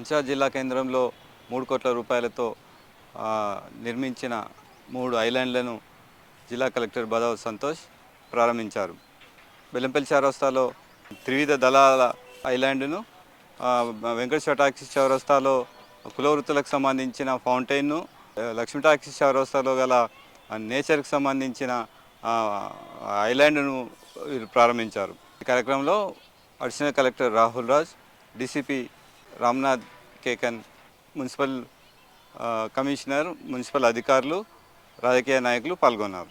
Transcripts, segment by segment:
మంచిర్యాల జిల్లా కేంద్రంలో మూడు కోట్ల రూపాయలతో నిర్మించిన మూడు ఐలాండ్లను జిల్లా కలెక్టర్ బదావ్ సంతోష్ ప్రారంభించారు. బెల్లంపల్లి చౌరస్తాలో త్రివిధ దళాల ఐలాండ్ను వెంకటేశ్వర టాక్సీ చౌరస్తాలో కులవృత్తులకు సంబంధించిన ఫౌంటైన్ను లక్ష్మీ టాక్సీ చౌరస్తాలో గల నేచర్కి సంబంధించిన ఐలాండ్ను ప్రారంభించారు. ఈ కార్యక్రమంలో additional collector Rahul Raj DCP Ramnath Kekan municipal commissioner municipal అధికారులు రాజకీయ నాయకులు పాల్గొన్నారు.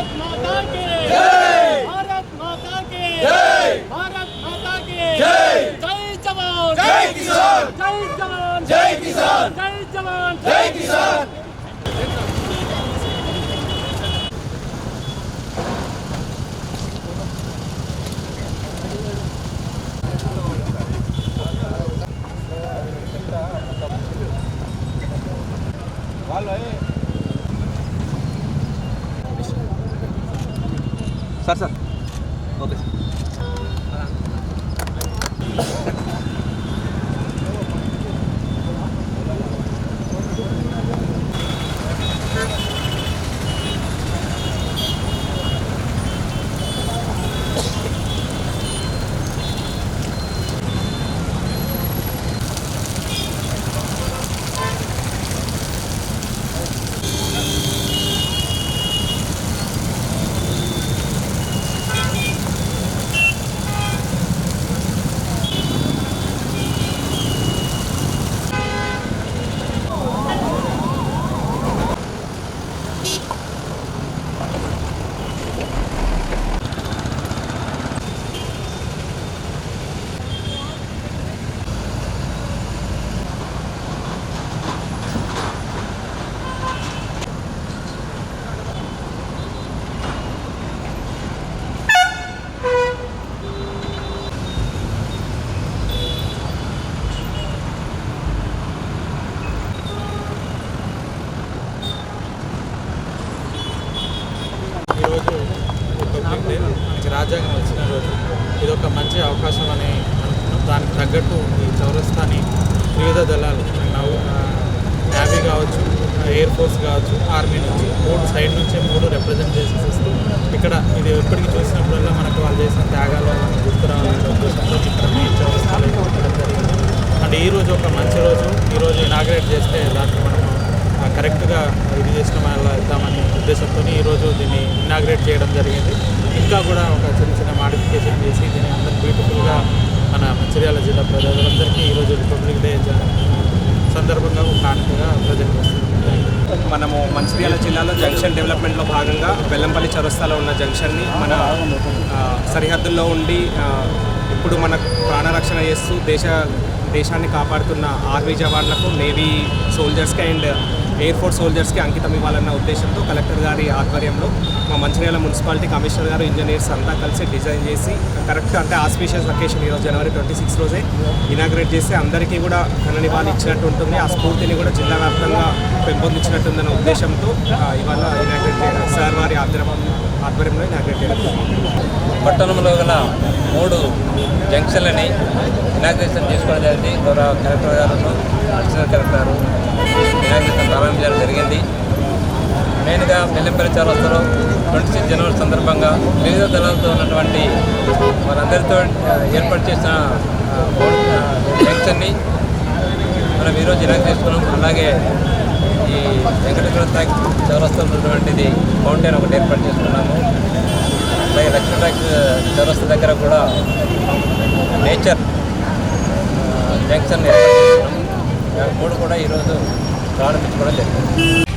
भारत माता की जय भारत माता की जय भारत माता की जय जय जवान जय किसान जय जवान जय किसान जय जवान जय किसान సార్ సార్ ఓకే సార్ ఈరోజు రిపబ్లిక్ డే మనకి రాజ్యాంగం వచ్చిన రోజు ఇది ఒక మంచి అవకాశం అని అనుకున్నాం దానికి తగ్గట్టు ఈ చౌరస్తాని వివిధ దళాలు నవ్వు నేవీ కావచ్చు ఎయిర్ ఫోర్స్ కావచ్చు ఆర్మీ నుంచి మూడు సైడ్ నుంచి మూడు రిప్రజెంటేషన్స్ ఇస్తూ ఇక్కడ ఇది ఎప్పటికీ చూసినప్పుడల్లా మనకు వాళ్ళు చేసిన త్యాగాలు అవన్నీ గుర్తు రావాలనే ఉద్దేశంతో ఇక్కడ మెయిన్ చౌరస్తాలు జరిగింది. అండ్ ఈ రోజు ఒక మంచి రోజు. ఈరోజు ఇనాగ్రేట్ చేస్తే దాంట్లో మనం కరెక్ట్గా ఇది చేసిన వాళ్ళ ఇద్దామని ఉద్దేశంతో ఈరోజు దీన్ని ఇనాగ్రేట్ చేయడం జరిగింది. ఇంకా కూడా ఒక చిన్న చిన్న మాడిఫికేషన్ చేసి దీన్ని అందరు బ్యూటిఫుల్గా మన మంచిర్యాల జిల్లా ప్రజలందరికీ ఈరోజు రిపబ్లిక్ డే సందర్భంగా ఒక కానుకగా ప్రజెంట్ మనము మంచిర్యాల జిల్లాలో జంక్షన్ డెవలప్మెంట్లో భాగంగా బెల్లంపల్లి చరస్తాలో ఉన్న జంక్షన్ని మన సరిహద్దుల్లో ఉండి ఇప్పుడు మన ప్రాణరక్షణ చేస్తూ దేశ దేశాన్ని కాపాడుతున్న ఆర్మీ జవాన్లకు నేవీ సోల్జర్స్కి అండ్ ఎయిర్ ఫోర్స్ సోల్జర్స్కి అంకితం ఇవ్వాలన్న ఉద్దేశంతో కలెక్టర్ గారి ఆధ్వర్యంలో మా మంచిర్యాల మున్సిపాలిటీ కమిషనర్ గారు ఇంజనీర్స్ అంతా కలిసి డిజైన్ చేసి కరెక్ట్ అంటే ఆస్పీషియస్ లొకేషన్ ఈరోజు జనవరి ట్వంటీ సిక్స్ రోజే ఇనాగ్రేట్ చేసి అందరికీ కూడా కన్ననివాళి ఇచ్చినట్టు ఉంటుంది. ఆ స్ఫూర్తిని కూడా జిల్లా వ్యాప్తంగా పెంపొందించినట్టుందన్న ఉద్దేశంతో ఇవాళ ఇనాగ్రేట్ చేయడం సార్ వారి ఆధ్వర్యంలో ఆధ్వర్యంలో ఇనాగ్రేట్ చేయడం పట్టణంలో గల మూడు జంక్షన్లని ఇనాగ్రేషన్ చేసుకోవడం జరిగింది. గౌరవ కలెక్టర్ గారు అడిషనల్ కలెక్టర్ గారు ఇనాగ్రేషన్ ప్రారంభించడం జరిగింది. మెయిన్గా బెల్లంపల్లి చౌరస్తాలో ట్వంటీ సిక్స్ జనవరి సందర్భంగా వివిధ దళాలతో ఉన్నటువంటి వారందరితో ఏర్పాటు చేసిన ఫంక్షన్ని మనం ఈరోజు ఇలాగ చేసుకున్నాం. అలాగే ఈ వెంకటేశ్వర ట్రాక్ చౌరస్తాలో ఉన్నటువంటిది ఫౌంటైన్ ఒకటి ఏర్పాటు చేసుకున్నాము. అలాగే లక్ష్మీ ట్రాక్ చౌరస్తా దగ్గర కూడా నేచర్ జంక్షన్ ఏర్పాటు చేసుకున్నాం మూడు కూడా ఈరోజు ప్రారంభించుకోవడం జరిగింది.